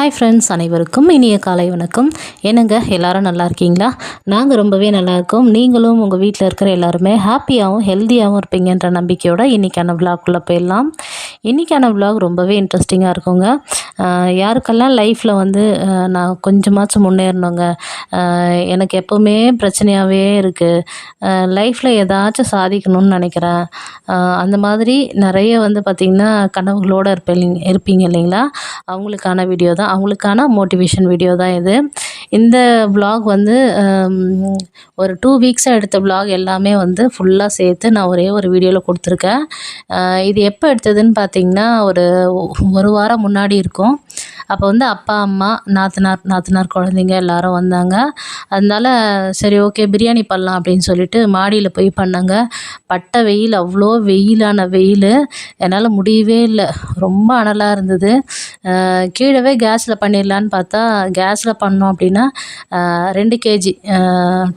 Hi friends அனைவருக்கும் இனிய காலை வணக்கம். என்னங்க எல்லாரும் நல்லா இருக்கீங்களா? நாங்கள் ரொம்பவே நல்லா இருக்கோம். நீங்களும் உங்கள் வீட்டில் இருக்கிற எல்லாருமே ஹாப்பியாகவும் ஹெல்த்தியாகவும் இருப்பீங்கன்ற நம்பிக்கையோட இன்றைக்கான விழாக்குள்ளே போயிடலாம். இன்றைக்கான விலாக் ரொம்பவே இன்ட்ரெஸ்டிங்காக இருக்குங்க. யாருக்கெல்லாம் லைஃப்பில் வந்து நான் கொஞ்சமாச்சும் முன்னேறணுங்க எனக்கு எப்போவுமே பிரச்சனையாகவே இருக்குது லைஃப்பில் ஏதாச்சும் சாதிக்கணும்னு நினைக்கிறேன். அந்த மாதிரி நிறைய வந்து பார்த்திங்கன்னா கனவுகளோடு இருப்பீங்க இருப்பீங்க இல்லைங்களா? அவங்களுக்கான வீடியோ தான் அவங்களுக்கான மோட்டிவேஷன் வீடியோ தான் இது. இந்த ப்ளாக் வந்து ஒரு டூ வீக்ஸாக எடுத்த ப்ளாக் எல்லாமே வந்து ஃபுல்லாக சேர்த்து நான் ஒரே ஒரு வீடியோவில் கொடுத்துருக்கேன். இது எப்போ எடுத்ததுன்னு பார்த்தீங்கன்னா ஒரு ஒரு வாரம் முன்னாடி இருக்கும். அப்போ வந்து அப்பா அம்மா நாத்தனார் நாத்தனார் குழந்தைங்க எல்லாரும் வந்தாங்க. அதனால சரி ஓகே பிரியாணி பண்ணலாம் அப்படின்னு சொல்லிட்டு மாடியில் போய் பண்ணாங்க. பட்ட வெயில் அவ்வளோ வெயிலான வெயில். என்னால் முடியவே இல்லை. ரொம்ப அனலாக இருந்தது. கீழவே கேஸில் பண்ணிடலான்னு பார்த்தா கேஸில் பண்ணோம் அப்படின்னா ரெண்டு கேஜி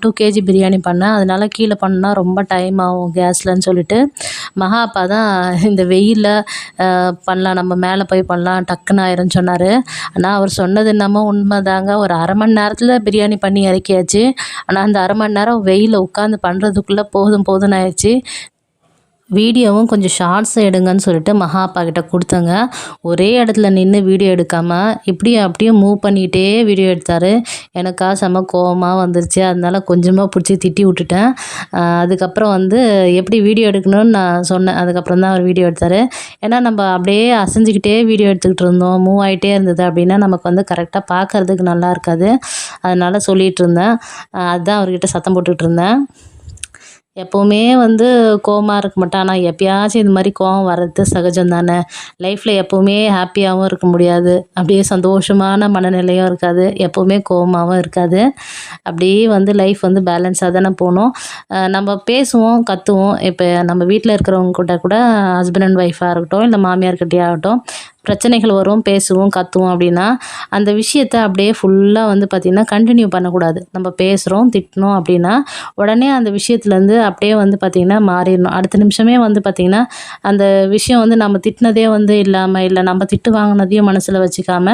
டூ கேஜி பிரியாணி பண்ணேன். அதனால் கீழே பண்ணால் ரொம்ப டைம் ஆகும் கேஸ்லன்னு சொல்லிட்டு. மகா அப்பா தான் இந்த வெயிலில் பண்ணலாம் நம்ம மேலே போய் பண்ணலாம் டக்குன்னு ஆயிரும்னு சொன்னார். ஆனால் அவர் சொன்னது என்னமோ உண்மைதாங்க. ஒரு அரை மணி நேரத்தில் பிரியாணி பண்ணி இறக்கியாச்சு. ஆனால் அந்த அரை மணி நேரம் வெயிலில் உட்காந்து பண்ணுறதுக்குள்ளே போதும் போதும்னு ஆயிடுச்சு. வீடியோவும் கொஞ்சம் ஷார்ட்ஸ் எடுங்கன்னு சொல்லிட்டு மகா அப்பா கிட்ட கொடுத்தங்க. ஒரே இடத்துல நின்று வீடியோ எடுக்காமல் இப்படியும் அப்படியும் மூவ் பண்ணிகிட்டே வீடியோ எடுத்தார். எனக்கா செம கோவமாக வந்துருச்சு. அதனால கொஞ்சமாக பிடிச்சி திட்டி விட்டுட்டேன். அதுக்கப்புறம் வந்து எப்படி வீடியோ எடுக்கணும்னு நான் சொன்னேன். அதுக்கப்புறம் தான் அவர் வீடியோ எடுத்தார். ஏன்னா நம்ம அப்படியே அசைஞ்சிக்கிட்டே வீடியோ எடுத்துக்கிட்டு இருந்தோம். மூவ் ஆகிட்டே இருந்தது அப்படின்னா நமக்கு வந்து கரெக்டாக பார்க்கறதுக்கு நல்லா இருக்காது. அதனால சொல்லிகிட்டு இருந்தேன். அதுதான் அவர்கிட்ட சத்தம் போட்டுகிட்டு இருந்தேன். எப்போவுமே வந்து கோவமாக இருக்க மாட்டேன் ஆனால் எப்பயாச்சும் இது மாதிரி கோவம் வர்றது சகஜம் தானே லைஃப்பில் எப்போவுமே ஹாப்பியாகவும் இருக்க முடியாது. அப்படியே சந்தோஷமான மனநிலையும் இருக்காது. எப்போவுமே கோவமாகவும் இருக்காது. அப்படியே வந்து லைஃப் வந்து பேலன்ஸாக தானே போகணும் நம்ம பேசுவோம் கற்றுவோம் இப்போ நம்ம வீட்டில் இருக்கிறவங்க கூட கூட ஹஸ்பண்ட் அண்ட் ஒய்ஃபாக இருக்கட்டும் இல்லை மாமியார்கிட்டயே ஆகட்டும் பிரச்சனைகள் வரும் பேசுவோம் கத்துவோம் அப்படின்னா அந்த விஷயத்த அப்படியே ஃபுல்லாக வந்து பார்த்திங்கன்னா கண்டினியூ பண்ணக்கூடாது. நம்ம பேசுகிறோம் திட்டினோம் அப்படின்னா உடனே அந்த விஷயத்துலேருந்து அப்படியே வந்து பார்த்திங்கன்னா மாறிடணும். அடுத்த நிமிஷமே வந்து பார்த்திங்கன்னா அந்த விஷயம் வந்து நம்ம திட்டினதே வந்து இல்லாமல் இல்லை நம்ம திட்டு வாங்கினதையும் மனசில் வச்சுக்காம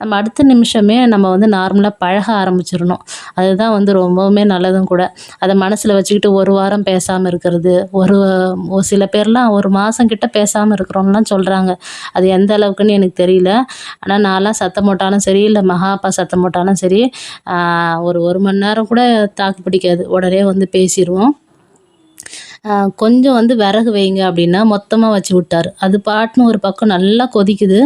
நம்ம அடுத்த நிமிஷமே நம்ம வந்து நார்மலாக பழக ஆரம்பிச்சிடணும். அதுதான் வந்து ரொம்பவுமே நல்லதும் கூட. அதை மனசில் வச்சுக்கிட்டு ஒரு வாரம் பேசாமல் இருக்கிறது ஒரு ஒரு சில பேர்லாம் ஒரு மாதம் கிட்ட பேசாமல் இருக்கிறோம்லாம் சொல்கிறாங்க அது எந்த அளவுக்குன்னு எனக்கு தெரியல. ஆனால் நான்லாம் சத்தம் போட்டாலும் சரி இல்லை மகா அப்பா சத்தம் போட்டாலும் சரி ஒரு ஒரு மணி நேரம் கூட தாக்கு பிடிக்காது. உடனே வந்து பேசிடுவோம் கொஞ்சம் வந்து விறகு வைங்க அப்படின்னா மொத்தமாக வச்சு விட்டார். அது பாட்டுன்னு ஒரு பக்கம் நல்லா கொதிக்குது.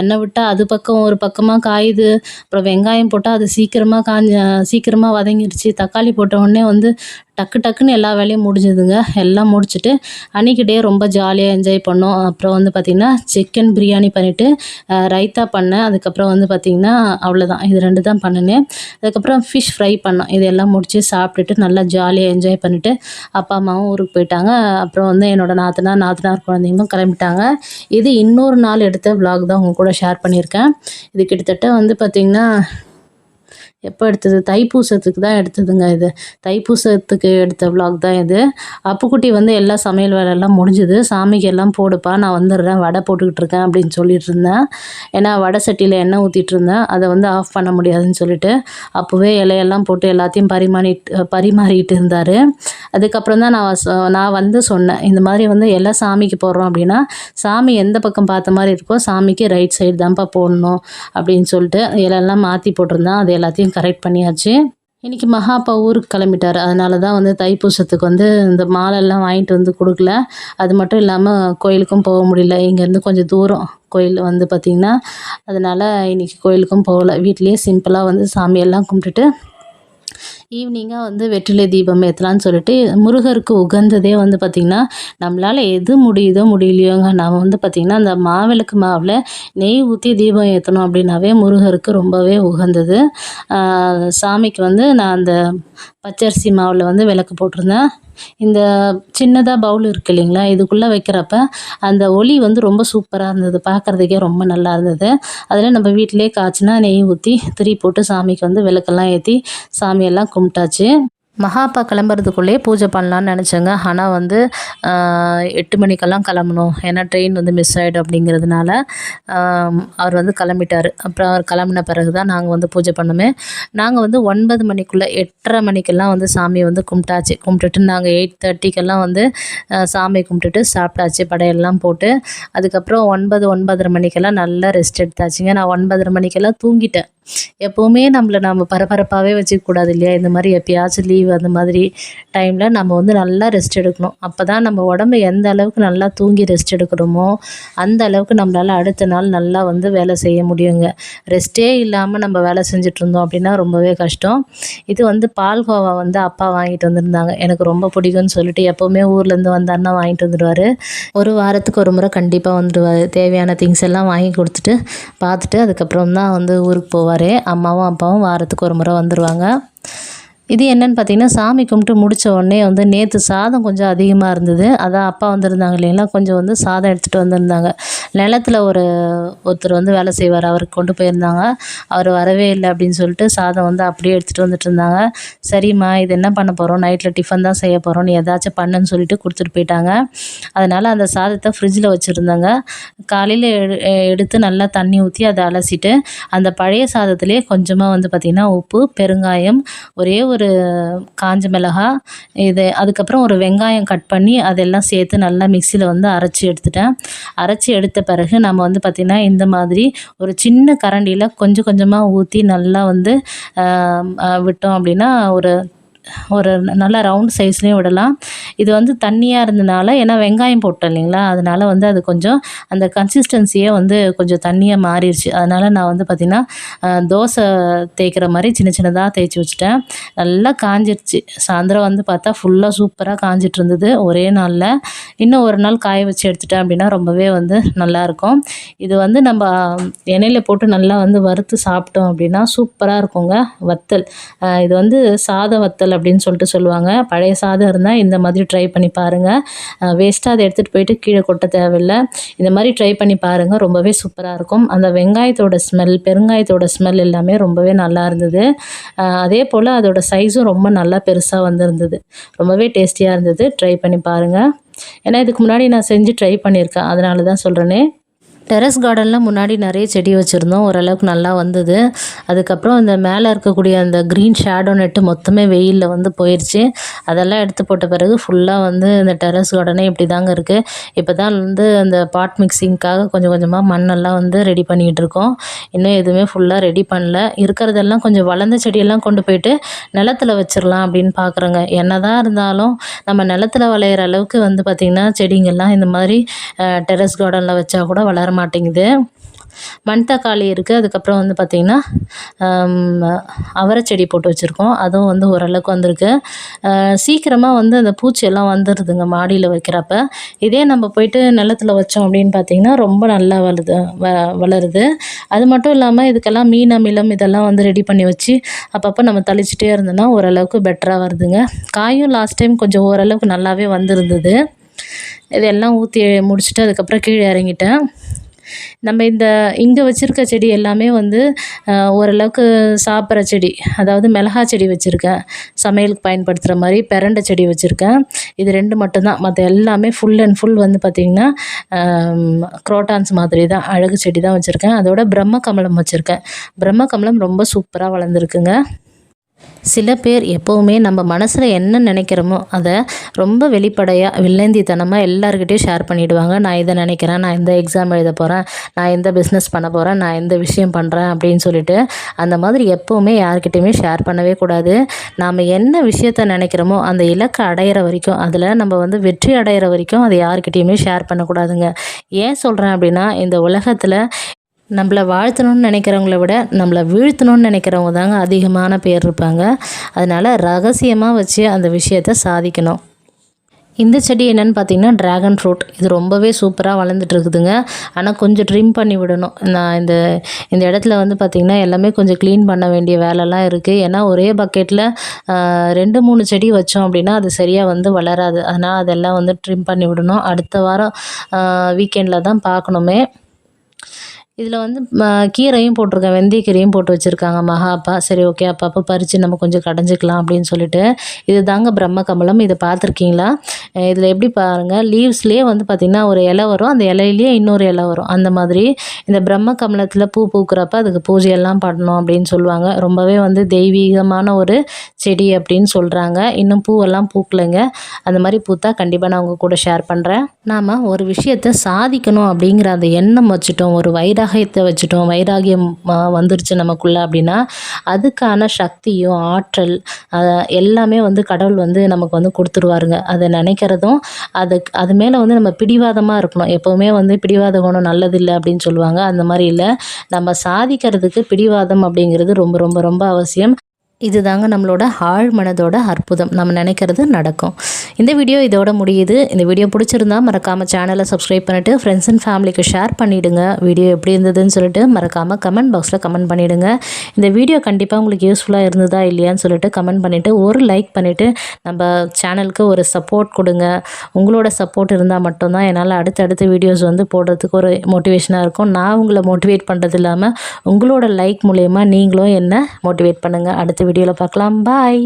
எண்ணெய் விட்டால் அது பக்கம் ஒரு பக்கமாக காயுது. அப்புறம் வெங்காயம் போட்டால் அது சீக்கிரமாக காஞ்ச சீக்கிரமாக வதங்கிடுச்சு தக்காளி போட்ட உடனே வந்து டக்கு டக்குன்னு எல்லா வேலையும் முடிஞ்சுதுங்க. எல்லாம் முடிச்சுட்டு அன்றைக்கி டே ரொம்ப ஜாலியாக என்ஜாய் பண்ணோம். அப்புறம் வந்து பார்த்திங்கன்னா சிக்கன் பிரியாணி பண்ணிவிட்டு ரைத்தா பண்ணேன். அதுக்கப்புறம் வந்து பார்த்திங்கன்னா அவ்வளோதான் இது ரெண்டு தான் பண்ணினேன். அதுக்கப்புறம் ஃபிஷ் ஃப்ரை பண்ணோம். இதெல்லாம் முடித்து சாப்பிட்டுட்டு நல்லா ஜாலியாக என்ஜாய் பண்ணிவிட்டு அப்பா அம்மாவும் ஊருக்கு போயிட்டாங்க. அப்புறம் வந்து என்னோட நாத்தனார் நாத்தனார் குழந்தைங்களும் கிளம்பிட்டாங்க. இது இன்னொரு நாள் எடுத்த விலாக் தான் உங்க கூட ஷேர் பண்ணியிருக்கேன். இது கிட்டத்தட்ட வந்து பார்த்திங்கன்னா எப்போ எடுத்தது? தைப்பூசத்துக்கு தான் எடுத்ததுங்க இது. தைப்பூசத்துக்கு எடுத்த விலாக் தான் இது. அப்புக்குட்டி வந்து எல்லா சமையல் வேலையெல்லாம் முடிஞ்சுது. சாமிக்கு எல்லாம் போடுப்பா நான் வந்துடுறேன் வடை போட்டுக்கிட்டு இருக்கேன் அப்படின்னு சொல்லிட்டு இருந்தேன். ஏன்னா வடை சட்டியில் எண்ணெய் ஊற்றிட்டு இருந்தேன். அதை வந்து ஆஃப் பண்ண முடியாதுன்னு சொல்லிட்டு அப்போவே இலையெல்லாம் போட்டு எல்லாத்தையும் பரிமாறிட்டு பரிமாறிட்டு இருந்தார். அதுக்கப்புறம் தான் நான் சொ- நான் வந்து சொன்னேன் இந்த மாதிரி வந்து எல்லாம் சாமிக்கு போடுறோம் அப்படின்னா சாமி எந்த பக்கம் பார்த்த மாதிரி இருக்கோ சாமிக்கு ரைட் சைடு தான்ப்பா போடணும் அப்படின்னு சொல்லிட்டு இலையெல்லாம் மாற்றி போட்டிருந்தேன் அது எல்லாத்தையும் கரெக்ட் பண்ணியாச்சு. இன்றைக்கி மகாப்பா ஊருக்கு கிளம்பிட்டார் அதனால தான் வந்து தைப்பூசத்துக்கு வந்து இந்த மாலையெல்லாம் வாங்கிட்டு வந்து கொடுக்கல. அது மட்டும் இல்லாமல் கோயிலுக்கும் போக முடியல இங்கேருந்து கொஞ்சம் தூரம் கோயில் வந்து பார்த்திங்கன்னா அதனால் இன்றைக்கி கோயிலுக்கும் போகல. வீட்லேயே சிம்பிளாக வந்து சாமியெல்லாம் கும்பிட்டுட்டு ஈவினிங்காக வந்து வெற்றிலை தீபம் ஏற்றலான்னு சொல்லிட்டு முருகருக்கு உகந்ததே வந்து பார்த்திங்கன்னா நம்மளால் எது முடியுதோ முடியலையோங்க. நாம் வந்து பார்த்திங்கன்னா அந்த மாவிளக்கு மாவில் நெய் ஊற்றி தீபம் ஏற்றணும் அப்படின்னாவே முருகருக்கு ரொம்பவே உகந்தது. சாமிக்கு வந்து நான் அந்த பச்சரிசி மாவில் வந்து விளக்கு போட்டிருந்தேன். இந்த சின்னதாக பவுல் இருக்கு இல்லைங்களா இதுக்குள்ளே வைக்கிறப்ப அந்த ஒளி வந்து ரொம்ப சூப்பராக இருந்தது. பார்க்குறதுக்கே ரொம்ப நல்லா இருந்தது. அதில் நம்ம வீட்டிலே காய்ச்சினா நெய் ஊற்றி திரி போட்டு சாமிக்கு வந்து விளக்கெல்லாம் ஏற்றி சாமியெல்லாம் கும்பிட்டாச்சு. மகாப்பா கிளம்புறதுக்குள்ளேயே பூஜை பண்ணலான்னு நினச்சேங்க. ஆனால் வந்து எட்டு மணிக்கெல்லாம் கிளம்பணும். ஏன்னா ட்ரெயின் வந்து மிஸ் ஆகிடும் அப்படிங்கிறதுனால அவர் வந்து கிளம்பிட்டார். அப்புறம் அவர் கிளம்பின பிறகு தான் நாங்கள் வந்து பூஜை பண்ணோமே. நாங்கள் வந்து ஒன்பது மணிக்குள்ளே எட்டரை மணிக்கெல்லாம் வந்து சாமி வந்து கும்பிட்டாச்சு. கும்பிட்டுட்டு நாங்கள் எயிட் தேர்ட்டிக்கெல்லாம் வந்து சாமி கும்பிட்டுட்டு சாப்பிட்டாச்சு. படையெல்லாம் போட்டு அதுக்கப்புறம் ஒன்பது ஒன்பதரை மணிக்கெல்லாம் நல்லா ரெஸ்ட் எடுத்தாச்சுங்க. நான் ஒன்பதரை மணிக்கெல்லாம் தூங்கிட்டேன். எப்போவுமே நம்மளை நம்ம பரபரப்பாகவே வச்சுக்கக்கூடாது இல்லையா? இந்த மாதிரி எப்பயாச்சும் லீவ் அந்த மாதிரி டைமில் நம்ம வந்து நல்லா ரெஸ்ட் எடுக்கணும். அப்போ தான் நம்ம உடம்பு எந்த அளவுக்கு நல்லா தூங்கி ரெஸ்ட் எடுக்கிறோமோ அந்த அளவுக்கு நம்மளால் அடுத்த நாள் நல்லா வந்து வேலை செய்ய முடியுங்க. ரெஸ்ட்டே இல்லாமல் நம்ம வேலை செஞ்சுட்டு இருந்தோம் அப்படின்னா ரொம்பவே கஷ்டம். இது வந்து பால்கோவா வந்து அப்பா வாங்கிட்டு வந்திருந்தாங்க. எனக்கு ரொம்ப பிடிக்கும்னு சொல்லிட்டு எப்போவுமே ஊர்லேருந்து வந்தாருன்னா வாங்கிட்டு வந்துடுவார் ஒரு வாரத்துக்கு ஒரு முறை கண்டிப்பாக வந்துடுவார் தேவையான திங்ஸ் எல்லாம் வாங்கி கொடுத்துட்டு பார்த்துட்டு அதுக்கப்புறம் தான் வந்து ஊருக்கு போவார். அம்மாவும் அப்பாவும் வாரத்துக்கு ஒரு முறை வந்துடுவாங்க இது என்னென்னு பார்த்தீங்கன்னா சாமி கும்பிட்டு முடித்த உடனே வந்து நேற்று சாதம் கொஞ்சம் அதிகமாக இருந்தது. அதான் அப்பா வந்திருந்தாங்க இல்லைங்களா? கொஞ்சம் வந்து சாதம் எடுத்துகிட்டு வந்திருந்தாங்க. நிலத்துல ஒரு ஒருத்தர் வந்து வேலை செய்வார். அவருக்கு கொண்டு போயிருந்தாங்க. அவர் வரவே இல்லை அப்படின்னு சொல்லிட்டு சாதம் வந்து அப்படியே எடுத்துகிட்டு வந்துட்டு இருந்தாங்க. சரிம்மா இது என்ன பண்ண போகிறோம் நைட்டில் டிஃபன் தான் செய்ய போகிறோம் நீ ஏதாச்சும் பண்ணுன்னு சொல்லிட்டு கொடுத்துட்டு போயிட்டாங்க. அதனால் அந்த சாதத்தை ஃப்ரிட்ஜில் வச்சுருந்தாங்க. காலையில் எடுத்து நல்லா தண்ணி ஊற்றி அதை அலசிட்டு அந்த பழைய சாதத்துலேயே கொஞ்சமாக வந்து பார்த்திங்கன்னா உப்பு பெருங்காயம் ஒரே ஒரு காஞ்ச மிளகா இது அதுக்கப்புறம் ஒரு வெங்காயம் கட் பண்ணி அதெல்லாம் சேர்த்து நல்லா மிக்சியில் வந்து அரைச்சி எடுத்துட்டேன். அரைச்சி எடுத்த பிறகு நம்ம வந்து பார்த்திங்கன்னா இந்த மாதிரி ஒரு சின்ன கரண்டியில் கொஞ்சம் கொஞ்சமாக ஊற்றி நல்லா வந்து விட்டோம் அப்படின்னா ஒரு ஒரு நல்ல ரவுண்ட் சைஸ்லேயும் விடலாம். இது வந்து தண்ணியாக இருந்தனால ஏன்னா வெங்காயம் போட்டோம் இல்லைங்களா? அதனால வந்து அது கொஞ்சம் அந்த கன்சிஸ்டன்சியே வந்து கொஞ்சம் தண்ணியாக மாறிடுச்சு. அதனால் நான் வந்து பார்த்திங்கன்னா தோசை தேய்க்கிற மாதிரி சின்ன சின்னதாக தேய்ச்சி வச்சுட்டேன். நல்லா காஞ்சிருச்சு. சாயந்தரம் வந்து பார்த்தா ஃபுல்லாக சூப்பராக காஞ்சிட்டு இருந்தது ஒரே நாளில். இன்னும் ஒரு நாள் காய வச்சு எடுத்துட்டேன் அப்படின்னா ரொம்பவே வந்து நல்லாயிருக்கும். இது வந்து நம்ம எண்ணெயில் போட்டு நல்லா வந்து வறுத்து சாப்பிட்டோம் அப்படின்னா சூப்பராக இருக்குங்க. வத்தல். இது வந்து சாத வத்தல் அப்படின்னு சொல்லிட்டு சொல்லுவாங்க. பழைய சாதம் இருந்தால் இந்த மாதிரி ட்ரை பண்ணி பாருங்கள் வேஸ்ட்டாக அதை எடுத்துகிட்டு போயிட்டு கீழே கொட்ட தேவையில்லை. இந்த மாதிரி ட்ரை பண்ணி பாருங்கள் ரொம்பவே சூப்பராக இருக்கும். அந்த வெங்காயத்தோட ஸ்மெல் பெருங்காயத்தோட ஸ்மெல் எல்லாமே ரொம்பவே நல்லா இருந்தது. அதே போல் அதோட சைஸும் ரொம்ப நல்லா பெருசாக வந்திருந்தது. ரொம்பவே டேஸ்டியாக இருந்தது. ட்ரை பண்ணி பாருங்கள் ஏன்னா இதுக்கு முன்னாடி நான் செஞ்சு ட்ரை பண்ணியிருக்கேன். அதனால தான் சொல்கிறேனே டெரஸ் கார்டனில் முன்னாடி நிறைய செடி வச்சுருந்தோம். ஓரளவுக்கு நல்லா வந்தது. அதுக்கப்புறம் இந்த மேலே இருக்கக்கூடிய அந்த க்ரீன் ஷேடோ நெட்டு மொத்தமே வெயிலில் வந்து போயிடுச்சு அதெல்லாம் எடுத்து போட்ட பிறகு ஃபுல்லாக வந்து இந்த டெரஸ் கார்டனே இப்படி தாங்க இருக்குது இப்போ தான் வந்து அந்த பாட் மிக்சிங்க்காக கொஞ்சம் கொஞ்சமாக மண்ணெல்லாம் வந்து ரெடி பண்ணிகிட்டு இருக்கோம். இன்னும் எதுவுமே ஃபுல்லாக ரெடி பண்ணல. இருக்கிறதெல்லாம் கொஞ்சம் வளர்ந்த செடியெல்லாம் கொண்டு போயிட்டு நிலத்துல வச்சிடலாம் அப்படின்னு பார்க்குறோங்க என்னதான் இருந்தாலும் நம்ம நிலத்துல விளையிற அளவுக்கு வந்து பார்த்திங்கன்னா செடிங்கள்லாம் இந்த மாதிரி டெரஸ் கார்டனில் வச்சா கூட வளர மாட்டேங்குது. மண்தக்காளி இருக்குது அதுக்கப்புறம் வந்து பார்த்திங்கன்னா அவரை செடி போட்டு வச்சுருக்கோம். அதுவும் வந்து ஓரளவுக்கு வந்திருக்கு. சீக்கிரமாக வந்து அந்த பூச்சி எல்லாம் வந்துடுதுங்க மாடியில் வைக்கிறப்ப. இதே நம்ம போயிட்டு நிலத்துல வச்சோம் அப்படின்னு பார்த்திங்கன்னா ரொம்ப நல்லா வளருது வ வளருது. அது மட்டும் இல்லாமல் இதுக்கெல்லாம் மீன் அமிலம் இதெல்லாம் வந்து ரெடி பண்ணி வச்சு அப்பப்போ நம்ம தெளிச்சிட்டே இருந்தோம்னா ஓரளவுக்கு பெட்டராக வருதுங்க. காயும் லாஸ்ட் டைம் கொஞ்சம் ஓரளவுக்கு நல்லாவே வந்திருந்தது. இதெல்லாம் ஊற்றி முடிச்சுட்டு அதுக்கப்புறம் கீழே இறங்கிட்டேன். நம்ம இந்த இங்கே வச்சுருக்க செடி எல்லாமே வந்து ஓரளவுக்கு சாப்பிட்ற செடி அதாவது மிளகா செடி வச்சுருக்கேன். சமையலுக்கு பயன்படுத்துகிற மாதிரி பெரண்டை செடி வச்சுருக்கேன். இது ரெண்டு மட்டும்தான். மற்ற எல்லாமே ஃபுல் அண்ட் ஃபுல் வந்து பார்த்திங்கன்னா குரோட்டான்ஸ் மாதிரி தான் அழகு செடி தான் வச்சுருக்கேன். அதோட பிரம்ம கமலம் வச்சுருக்கேன். பிரம்ம கமலம் ரொம்ப சூப்பராக வளர்ந்துருக்குங்க. சில பேர் எப்போவுமே நம்ம மனசில் என்ன நினைக்கிறோமோ அதை ரொம்ப வெளிப்படையாக வில்லேந்தித்தனமாக எல்லாருக்கிட்டையும் ஷேர் பண்ணிவிடுவாங்க நான் இதை நினைக்கிறேன் நான் இந்த எக்ஸாம் எழுத போகிறேன் நான் இந்த பிஸ்னஸ் பண்ண போகிறேன் நான் இந்த விஷயம் பண்ணுறேன் அப்படின்னு சொல்லிட்டு அந்த மாதிரி எப்போவுமே யார்கிட்டையுமே ஷேர் பண்ணவே கூடாது. நாம் என்ன விஷயத்த நினைக்கிறோமோ அந்த இலக்கை அடையிற வரைக்கும் அதில் நம்ம வந்து வெற்றி அடையிற வரைக்கும் அதை யார்கிட்டையுமே ஷேர் பண்ணக்கூடாதுங்க. ஏன் சொல்கிறேன் அப்படின்னா இந்த உலகத்தில் நம்மளை வாழ்த்தணும்னு நினைக்கிறவங்கள விட நம்மளை வீழ்த்தணும்னு நினைக்கிறவங்க தாங்க அதிகமான பேர் இருப்பாங்க. அதனால் ரகசியமாக வச்சு அந்த விஷயத்தை சாதிக்கணும். இந்த செடி என்னென்னு பார்த்தீங்கன்னா ட்ராகன் ஃப்ரூட் இது ரொம்பவே சூப்பராக வளர்ந்துட்டு இருக்குதுங்க. ஆனால் கொஞ்சம் ட்ரிம் பண்ணி விடணும். நான் இந்த இந்த இடத்துல வந்து பார்த்திங்கன்னா எல்லாமே கொஞ்சம் க்ளீன் பண்ண வேண்டிய வேலைலாம் இருக்குது ஏன்னா ஒரே பக்கெட்டில் ரெண்டு மூணு செடி வச்சோம் அப்படின்னா அது சரியாக வந்து வளராது. அதனால் அதெல்லாம் வந்து ட்ரிம் பண்ணி விடணும். அடுத்த வாரம் வீக்கெண்டில் தான் பார்க்கணுமே. இதில் வந்து ம, கீரையும் போட்டிருக்கேன் வெந்தயக்கீரையும் போட்டு வச்சுருக்காங்க. மகா அப்பா சரி ஓகே அப்பப்போ பறித்து நம்ம கொஞ்சம் கடைஞ்சிக்கலாம் அப்படின்னு சொல்லிட்டு. இது தாங்க பிரம்ம கமலம் இதை பார்த்துருக்கீங்களா? இதில் எப்படி பாருங்கள் லீவ்ஸ்லேயே வந்து பார்த்திங்கன்னா ஒரு இலை வரும். அந்த இலையிலேயே இன்னொரு இலை வரும். அந்த மாதிரி இந்த பிரம்ம கமலத்தில் பூ பூக்கிறப்ப அதுக்கு பூஜையெல்லாம் பண்ணணும் அப்படின்னு சொல்லுவாங்க. ரொம்பவே வந்து தெய்வீகமான ஒரு செடி அப்படின்னு சொல்கிறாங்க இன்னும் பூவெல்லாம் பூக்கலைங்க. அந்த மாதிரி பூத்தா கண்டிப்பாக நான் உங்கள் கூட ஷேர் பண்ணுறேன் நாம் ஒரு விஷயத்தை சாதிக்கணும் அப்படிங்கிற அந்த எண்ணம் வச்சுட்டோம். ஒரு வைராகியத்தை வச்சுட்டோம் வைராகியம் வந்துருச்சு நமக்குள்ளே அப்படின்னா அதுக்கான சக்தியும் ஆற்றல் எல்லாமே வந்து கடவுள் வந்து நமக்கு வந்து கொடுத்துருவாருங்க. அதை நினைக்கிறதும் அதுக்கு அது மேலே வந்து நம்ம பிடிவாதமாக இருக்கணும். எப்போவுமே வந்து பிடிவாத குணம் நல்லதில்லை அப்படின்னு சொல்லுவாங்க. அந்த மாதிரி இல்லை. நம்ம சாதிக்கிறதுக்கு பிடிவாதம் அப்படிங்கிறது ரொம்ப ரொம்ப ரொம்ப அவசியம். இதுதாங்க நம்மளோட ஆழ் மனதோட அற்புதம். நம்ம நினைக்கிறது நடக்கும். இந்த வீடியோ இதோட முடியுது. இந்த வீடியோ பிடிச்சிருந்தா மறக்காமல் சேனலை சப்ஸ்கிரைப் பண்ணிவிட்டு ஃப்ரெண்ட்ஸ் அண்ட் ஃபேமிலிக்கு ஷேர் பண்ணிவிடுங்க வீடியோ எப்படி இருந்ததுன்னு சொல்லிட்டு மறக்காமல் கமெண்ட் பாக்ஸில் கமெண்ட் பண்ணிவிடுங்க இந்த வீடியோ கண்டிப்பாக உங்களுக்கு யூஸ்ஃபுல்லாக இருந்ததா இல்லையான்னு சொல்லிட்டு கமெண்ட் பண்ணிவிட்டு ஒரு லைக் பண்ணிவிட்டு நம்ம சேனலுக்கு ஒரு சப்போர்ட் கொடுங்க. உங்களோட சப்போர்ட் இருந்தால் மட்டும்தான் என்னால் அடுத்தடுத்த வீடியோஸ் வந்து போடுறதுக்கு ஒரு மோட்டிவேஷனாக இருக்கும். நான் உங்களை மோட்டிவேட் பண்ணுறது இல்லாமல் உங்களோட லைக் மூலயமா நீங்களும் என்ன மோட்டிவேட் பண்ணுங்கள் அடுத்த வீடியோவில் பார்க்கலாம். பாய்